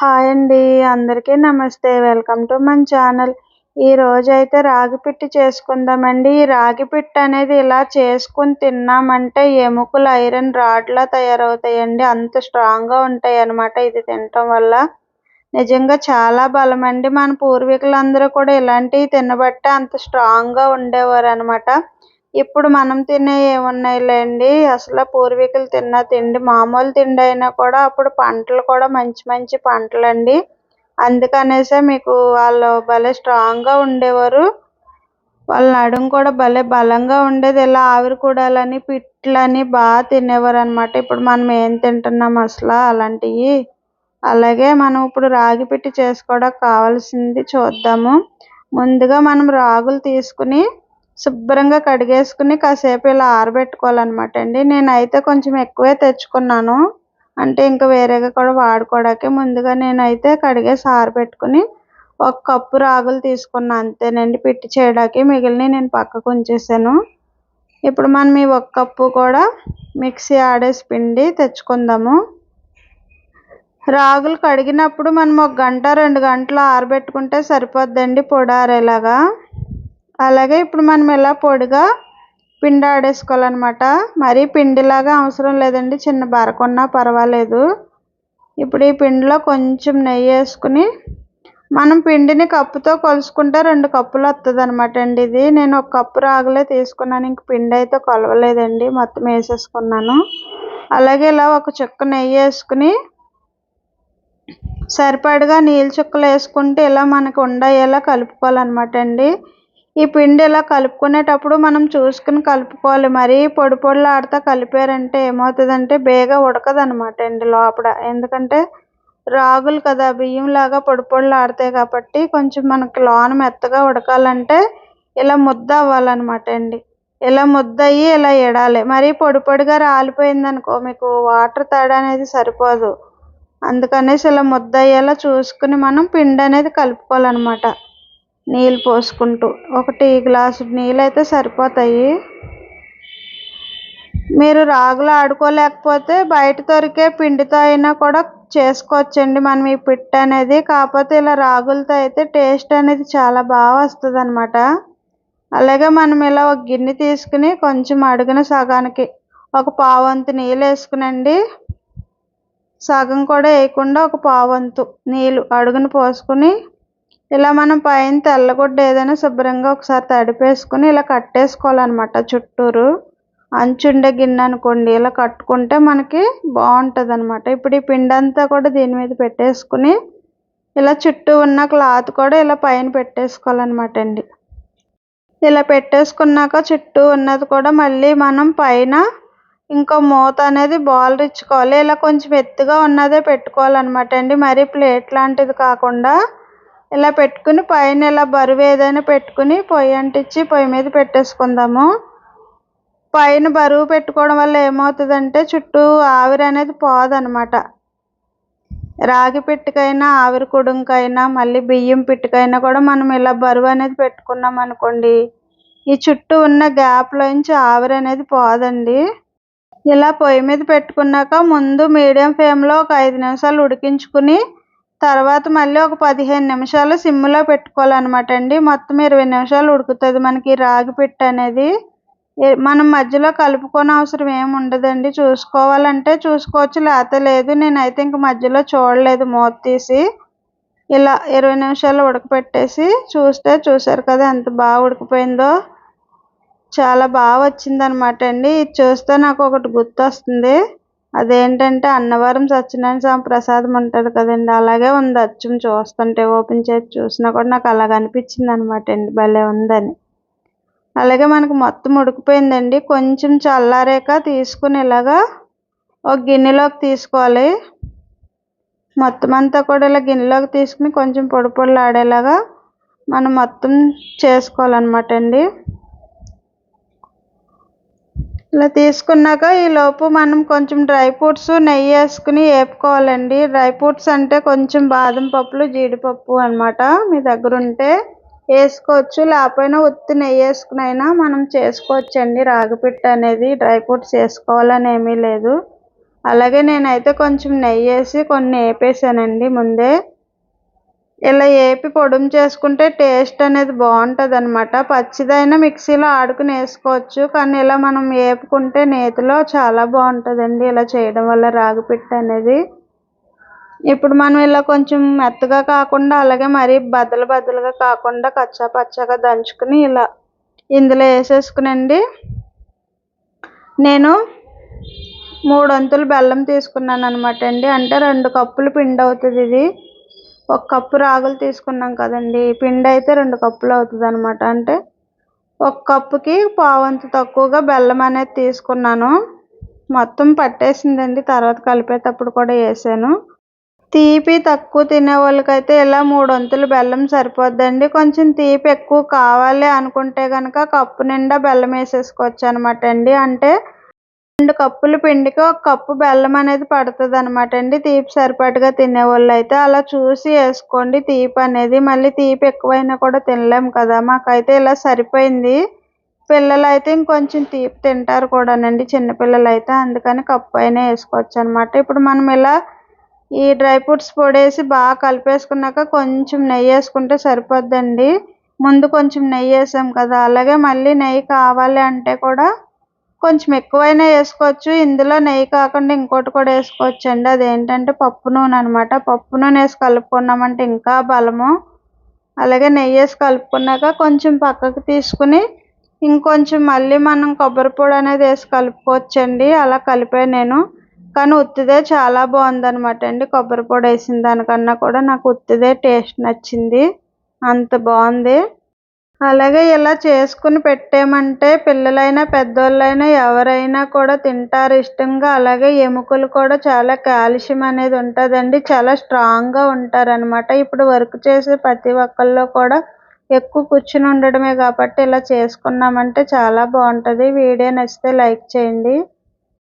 Hi అండి అందరికీ నమస్తే. వెల్కమ్ టు మన ఛానల్ ఈ రోజు అయితే రాగి పిట్టి చేసుకుందామండి. ఈ రాగి పిట్టి అనేది ఇలా చేసుకుని తిన్నామంటే ఎముకలు ఐరన్ రాడ్లా తయారవుతాయండి. అంత స్ట్రాంగ్గా ఉంటాయి అన్నమాట ఇది తినటం వల్ల. నిజంగా చాలా బలం అండి మన పూర్వీకులందరూ కూడా ఇలాంటివి తినబట్టే అంత స్ట్రాంగ్గా ఉండేవారు అనమాట ఇప్పుడు మనం తినే ఏమున్నాయిలేండి? అసలు పూర్వీకులు తిన్న తిండి మామూలు తిండి అయినా కూడా అప్పుడు పంటలు కూడా మంచి మంచి పంటలండి. అందుకనేసే మీకు వాళ్ళు భలే స్ట్రాంగ్గా ఉండేవారు. వాళ్ళ నడుము కూడా భలే బలంగా ఉండేది. ఇలా ఆవిరి కూడాలని పిట్లని బాగా తినేవారు అనమాట ఇప్పుడు మనం ఏం తింటున్నాం అసలు అలాంటివి అలాగే మనం ఇప్పుడు రాగి పిట్టి చేసుకోవడానికి కావాల్సింది చూద్దాము. ముందుగా మనం రాగులు తీసుకుని శుభ్రంగా కడిగేసుకుని కాసేపు ఇలా ఆరబెట్టుకోవాలన్నమాట అండి. నేనైతే కొంచెం ఎక్కువే తెచ్చుకున్నాను. అంటే ఇంకా వేరేగా కూడా వాడుకోవడానికి ముందుగా నేనైతే కడిగేసి ఆరబెట్టుకుని ఒక కప్పు రాగులు తీసుకున్నాను అంతేనండి. పిట్టి చేయడానికి మిగిలిన నేను పక్కకు ఉంచేసాను. ఇప్పుడు మనం ఈ ఒక కప్పు కూడా మిక్సీ ఆడేసి పిండి తెచ్చుకుందాము. రాగులు కడిగినప్పుడు మనం ఒక గంట రెండు గంటలు ఆరబెట్టుకుంటే సరిపోద్దండి పొడారేలాగా అలాగే ఇప్పుడు మనం ఇలా పొడిగా పిండి ఆడేసుకోవాలన్నమాట. మరీ పిండిలాగా అవసరం లేదండి చిన్న బరకున్నా పర్వాలేదు. ఇప్పుడు ఈ పిండిలో కొంచెం నెయ్యి వేసుకుని మనం పిండిని కప్పుతో కొలుసుకుంటే రెండు కప్పులు వస్తుంది అనమాట అండి ఇది. నేను ఒక కప్పు రాగులే తీసుకున్నాను ఇంక పిండి అయితే కొలవలేదండి మొత్తం వేసేసుకున్నాను. అలాగే ఇలా ఒక చుక్క నెయ్యి వేసుకుని సరిపడగా నీళ్ళు చుక్కలు వేసుకుంటే ఇలా మనకు ఉండయ్యేలా కలుపుకోవాలన్నమాట అండి. ఈ పిండి ఇలా కలుపుకునేటప్పుడు మనం చూసుకుని కలుపుకోవాలి. మరీ పొడి పొడిలాడుతూ కలిపారంటే ఏమవుతుందంటే బేగా ఉడకదు అనమాట అండి లోపల. ఎందుకంటే రాగులు కదా బియ్యంలాగా పొడి పొడిలాడతాయి కాబట్టి కొంచెం మనకి లోన మెత్తగా ఉడకాలంటే ఇలా ముద్ద అవ్వాలన్నమాట అండి. ఇలా ముద్ద అయ్యి ఇలా ఎడాలి. మరీ పొడి పొడిగా రాలిపోయింది అనుకో మీకు వాటర్ తేడా అనేది సరిపోదు. అందుకనేసి ఇలా ముద్ద అయ్యేలా చూసుకుని మనం పిండి అనేది కలుపుకోవాలన్నమాట. నీళ్ళు పోసుకుంటూ ఒకటి గ్లాసు నీళ్ళు అయితే సరిపోతాయి. మీరు రాగులు ఆడుకోలేకపోతే బయట దొరికే పిండితో అయినా కూడా చేసుకోవచ్చండి మనం ఈ పిట్ట అనేది. కాకపోతే ఇలా రాగులతో అయితే టేస్ట్ అనేది చాలా బాగా వస్తుంది అనమాట అలాగే మనం ఇలా ఒక గిన్నె తీసుకుని కొంచెం అడుగున సగానికి ఒక పావంతు నీళ్ళు వేసుకునండి. సగం కూడా వేయకుండా ఒక పావంతు నీళ్ళు అడుగున పోసుకుని ఇలా మనం పైన తెల్లగుడ్డ ఏదైనా శుభ్రంగా ఒకసారి తడిపేసుకుని ఇలా కట్టేసుకోవాలన్నమాట చుట్టూరు. అంచుండే గిన్నె అనుకోండి ఇలా కట్టుకుంటే మనకి బాగుంటుంది అనమాట ఇప్పుడు ఈ పిండి అంతా కూడా దీని మీద పెట్టేసుకుని ఇలా చుట్టూ ఉన్న క్లాత్ కూడా ఇలా పైన పెట్టేసుకోవాలన్నమాట అండి. ఇలా పెట్టేసుకున్నాక చుట్టూ ఉన్నది కూడా మళ్ళీ మనం పైన ఇంకో మూత అనేది బాల్ ఇచ్చుకోవాలి ఇలా కొంచెం ఎత్తుగా ఉన్నదే పెట్టుకోవాలన్నమాట అండి. మరీ ప్లేట్ లాంటిది కాకుండా ఇలా పెట్టుకుని పైన ఇలా బరువు ఏదైనా పెట్టుకుని పొయ్యి అంటించి పొయ్యి మీద పెట్టేసుకుందాము. పైన బరువు పెట్టుకోవడం వల్ల ఏమవుతుందంటే చుట్టూ ఆవిరి అనేది పోదనమాట. రాగి పిట్టుకైనా ఆవిరి కుడుంకైనా మళ్ళీ బియ్యం పిట్టుకైనా కూడా మనం ఇలా బరువు అనేది పెట్టుకున్నాం అనుకోండి ఈ చుట్టూ ఉన్న గ్యాప్లోంచి ఆవిరి అనేది పోదండి. ఇలా పొయ్యి మీద పెట్టుకున్నాక ముందు మీడియం ఫ్లేమ్లో ఒక ఐదు నిమిషాలు ఉడికించుకుని తర్వాత మళ్ళీ ఒక పదిహేను నిమిషాలు సిమ్లో పెట్టుకోవాలన్నమాట అండి. మొత్తం ఇరవై నిమిషాలు ఉడుకుతుంది మనకి రాగి పిట్ట అనేది. మనం మధ్యలో కలుపుకోని అవసరం ఏమి ఉండదండి. చూసుకోవాలంటే చూసుకోవచ్చు లేకపోతే లేదు. నేనైతే ఇంక మధ్యలో చూడలేదు మూత తీసి. ఇలా ఇరవై నిమిషాలు ఉడకపెట్టేసి చూస్తే చూసారు కదా ఎంత బాగా ఉడికిపోయిందో. చాలా బాగా వచ్చిందనమాట అండి. ఇది చూస్తే నాకు ఒకటి గుర్తొస్తుంది. అదేంటంటే అన్నవరం సత్యనారాయణ స్వామి ప్రసాదం ఉంటుంది కదండి. అలాగే ఉంది. అచ్చం చూస్తుంటే ఓపెన్ చేసి చూసినా కూడా నాకు అలాగ అనిపించింది అనమాట అండి. భలే ఉందని. అలాగే మనకు మొత్తం ఉడికిపోయిందండి. కొంచెం చల్లారాక తీసుకుని ఇలాగా ఒక గిన్నెలోకి తీసుకోవాలి. మొత్తం అంతా కూడా ఇలా గిన్నెలోకి తీసుకుని కొంచెం పొడి పొడిలు ఆడేలాగా మనం మొత్తం చేసుకోవాలన్నమాట అండి. ఇలా తీసుకున్నాక ఈలోపు మనం కొంచెం డ్రై ఫ్రూట్స్ నెయ్యి వేసుకుని వేపుకోవాలండి. డ్రై ఫ్రూట్స్ అంటే కొంచెం బాదం పప్పులు జీడిపప్పు అనమాట మీ దగ్గర ఉంటే వేసుకోవచ్చు. లేకపోయినా ఉత్తి నెయ్యి వేసుకుని అయినా మనం చేసుకోవచ్చండి. రాగిపిట్ట అనేది డ్రై ఫ్రూట్స్ వేసుకోవాలని ఏమీ లేదు. అలాగే నేనైతే కొంచెం నెయ్యి వేసి కొన్ని వేపేసానండి ముందే. ఇలా ఏపి పొడుము చేసుకుంటే టేస్ట్ అనేది బాగుంటుంది అనమాట పచ్చిదైనా మిక్సీలో ఆడుకుని వేసుకోవచ్చు. కానీ ఇలా మనం వేపుకుంటే నేతిలో చాలా బాగుంటుందండి. ఇలా చేయడం వల్ల రాగి పిట్ట అనేది. ఇప్పుడు మనం ఇలా కొంచెం మెత్తగా కాకుండా అలాగే మరీ బద్దలు బద్దలుగా కాకుండా కచ్చా పచ్చగా దంచుకుని ఇలా ఇందులో వేసేసుకునండి. నేను మూడు వంతులు బెల్లం తీసుకున్నాను అనమాట అండి. అంటే రెండు కప్పులు పిండి అవుతుంది ఇది. ఒక కప్పు రాగులు తీసుకున్నాం కదండి. పిండి అయితే రెండు కప్పులు అవుతుంది అనమాట అంటే ఒక కప్పుకి పావంతు తక్కువగా బెల్లం అనేది తీసుకున్నాను. మొత్తం పట్టేసిందండి. తర్వాత కలిపేటప్పుడు కూడా వేసాను. తీపి తక్కువ తినే వాళ్ళకైతే ఇలా మూడు వంతులు బెల్లం సరిపోద్దండి. కొంచెం తీపి ఎక్కువ కావాలి అనుకుంటే కనుక కప్పు నిండా బెల్లం వేసేసుకోవచ్చు అనమాట అండి. అంటే రెండు కప్పుల పిండికి ఒక కప్పు బెల్లం అనేది పడుతుంది అనమాట అండి. తీపి సరిపడగా తినేవాళ్ళు అయితే అలా చూసి వేసుకోండి. తీపి అనేది మళ్ళీ తీపి ఎక్కువైనా కూడా తినలేము కదా. మాకైతే ఇలా సరిపోయింది. పిల్లలు అయితే ఇంకొంచెం తీపి తింటారు కూడానండి. చిన్నపిల్లలు అయితే అందుకని కప్పు అయినా వేసుకోవచ్చు అనమాట ఇప్పుడు మనం ఇలా ఈ డ్రై ఫ్రూట్స్ పొడేసి బాగా కలిపేసుకున్నాక కొంచెం నెయ్యి వేసుకుంటే సరిపోద్దండి. ముందు కొంచెం నెయ్యి వేసాం కదా. అలాగే మళ్ళీ నెయ్యి కావాలి అంటే కూడా కొంచెం ఎక్కువైనా వేసుకోవచ్చు. ఇందులో నెయ్యి కాకుండా ఇంకోటి కూడా వేసుకోవచ్చు అండి అదేంటంటే పప్పు నూనె అనమాట పప్పు నూనె వేసి కలుపుకున్నామంటే ఇంకా బలము. అలాగే నెయ్యి వేసి కలుపుకున్నాక కొంచెం పక్కకు తీసుకుని ఇంకొంచెం మళ్ళీ మనం కొబ్బరి పొడి అనేది వేసి కలుపుకోవచ్చండి. అలా కలిపాను నేను. కానీ ఉత్తిదే చాలా బాగుందనమాట అండి. కొబ్బరి పొడి వేసిన దానికన్నా కూడా నాకు ఉత్తిదే టేస్ట్ నచ్చింది. అంత బాగుంది. అలాగే ఇలా చేసుకుని పెట్టామంటే పిల్లలైనా పెద్దోళ్ళైనా ఎవరైనా కూడా తింటారు ఇష్టంగా. అలాగే ఎముకలు కూడా చాలా కాల్షియం అనేది ఉంటుందండి. చాలా స్ట్రాంగ్గా ఉంటారనమాట ఇప్పుడు వర్క్ చేసే ప్రతి ఒక్కళ్ళు కూడా ఎక్కువ కూర్చుని ఉండడమే కాబట్టి ఇలా చేసుకున్నామంటే చాలా బాగుంటుంది. వీడియో నచ్చితే లైక్ చేయండి.